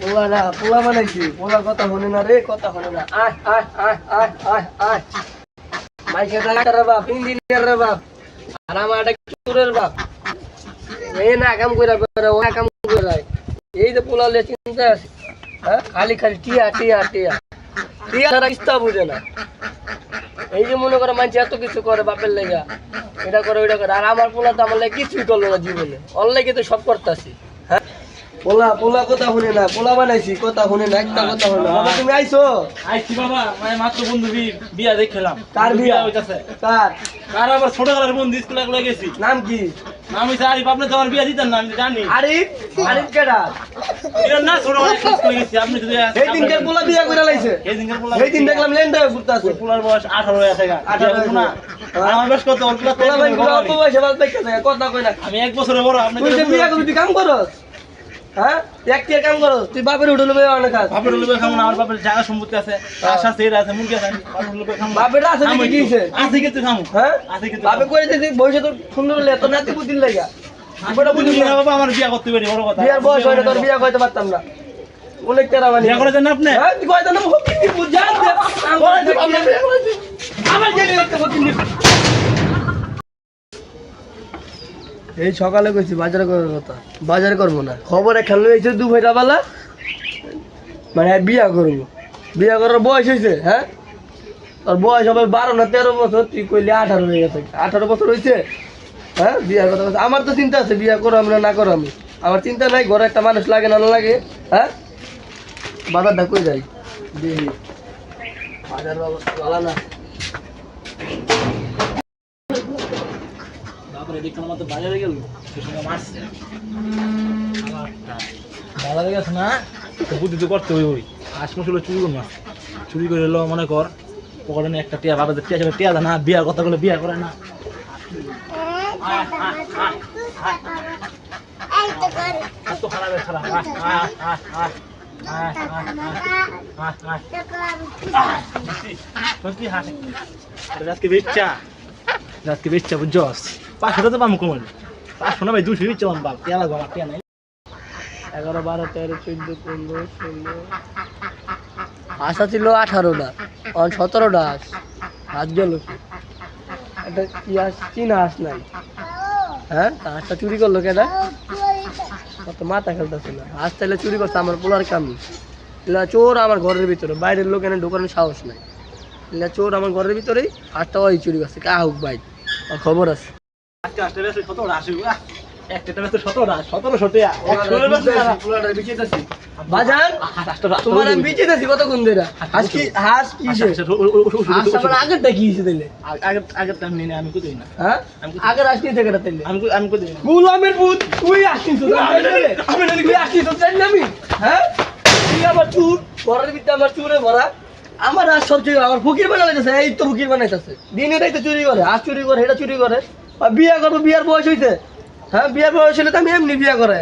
পোলা না, পোলা বানাইছি পোলা কথা শুনে না রে, কথা শুনে না। আয় আয় আয় আয় আয় আয়। মাইকে বাপ বাপ। আর আমার বাপ। এই না, কাম করে ও কাম করে এই যে পোলা লে চিন্তা আছে হ্যাঁ? খালি খালি, টিয়া টিয়া টিয়া। টিয়া তারা ইস্তা বুঝে না। এই যে মনে করে মানুষ এত কিছু করে বাপের লেগা, এটা করে, ওইটা করে। আর আমার পোলা তো আমার লেগে কিছুই করল না জীবনে। লেগে তো সব করতেছি। পোলা পোলা কথা শুনে না পোলা বানাইছি কথা শুনে না একটা কথা শুনে বাবা তুমি আইছো? আইছি বাবা মানে মাত্র বন্ধু বিয়া দেখলাম কার বিয়া? হইতাছে। কার? কার ছোটবেলার বন্ধু স্কুলে গেছি। নাম কি? আমি স্যার আপনি তো আমার বিয়া দিতেন না আমি জানি। আরিফ? আরিফ কেডা? এর না ছোটবেলায় স্কুলে গেছি। আপনি যদি এই দিনকার পোলা বিয়া করে লাইছে। এই দিনকার পোলা এই দিন দেখলাম লেন্ডা ঘুরতাছে। পোলার বয়স আঠারো হয়ে আছে গা। 18 না। আমার বয়স কত? ওর পোলা পোলা বছর বয়সে কথা কই না। আমি এক বছরের বড় আপনি বিয়া করবি কাম করস? হ্যাঁ? এক কাম করস তুই বাপের উঠে লবে অনেক কাজ বাপের খাব না আমার বাপের জায়গা সম্পত্তি আছে আশ আছে এর আছে মুরগি আছে বাপের বাপের কি হ্যাঁ? আছে বাপে কই দিছিস বয়সে তোর সুন্দর হলে এত নাতি বুদ্ধির লাগা আমি বুঝি না। বাবা আমার বিয়া করতে পারি বড় কথা। বিয়ার বয়স হয় না তোর বিয়া করতে পারতাম না। অনেক তেরা মানে বিয়া করেছেন আপনি? হ্যাঁ তুই কয়টা নাম কি বুঝান দে আমার জেনে রাখতে হকি নি এই সকালে কইছি বাজারে করার কথা। বাজারে করব না। খবর এখান লইছে দু ভাইটা বেলা? মানে বিয়া করব। বিয়া করার বয়স হয়েছে হ্যাঁ? তোর বয়স হবে বারো না তেরো বছর, তুই কইলি আঠারো হয়ে গেছে। আঠারো বছর হয়েছে হ্যাঁ? বিয়ার কথা। আমার তো চিন্তা আছে, বিয়া করো আমরা, না করো আমি। আমার চিন্তা নাই, ঘরে একটা মানুষ লাগে না লাগে হ্যাঁ? বাজারটা কই যাই? বাজার ভালো না। তারপরে দেখলাম আমার তো বাজারে গেল সে সময় মারছে বাজারে গেছে না তো বুদ্ধি তো করতে ওই ওই আশ মাস হলো চুরি না চুরি করে এলো মনে কর পকেটে নিয়ে একটা টিয়া বাবাদের টিয়া টিয়া টিয়া না বিয়ার কথা বলে বিয়া করে না তো খারাপের খারাপ আজকে বেচ্চা আজকে বেচ্চা বুঝছ পাঁচশো তো পাবো কমল পাঁচশো না ভাই দুশো পাবো বাপ লাগবো আমার টিয়া নাই এগারো বারো তেরো চোদ্দ পনেরো ষোলো। আশা ছিল আঠারোটা আর সতেরোটা হাঁস হাঁস গেল একটা কি হাঁস চীন হাঁস নাই? হ্যাঁ তা হাঁসটা চুরি করল কেনা? কত মাথা খেলতেছে না। হাঁস চাইলে চুরি করছে আমার পোলার কামি। এলা চোর আমার ঘরের ভিতরে বাইরের লোক এনে ঢোকানোর সাহস নাই। এলা চোর আমার ঘরের ভিতরেই হাঁসটা ওই চুরি করছে কা হোক ভাই আর খবর আছে। আমার আর সব চুরি আমার ফুকির বানাইতেছে এই তো ফুকির বানাইতেছে। তো চুরি করে হাস চুরি করে এটা চুরি করে। বিয়া করব বিয়ার বয়স হইতে হ্যাঁ বিয়ার বয়স হলে তো আমি এমনি বিয়ে করে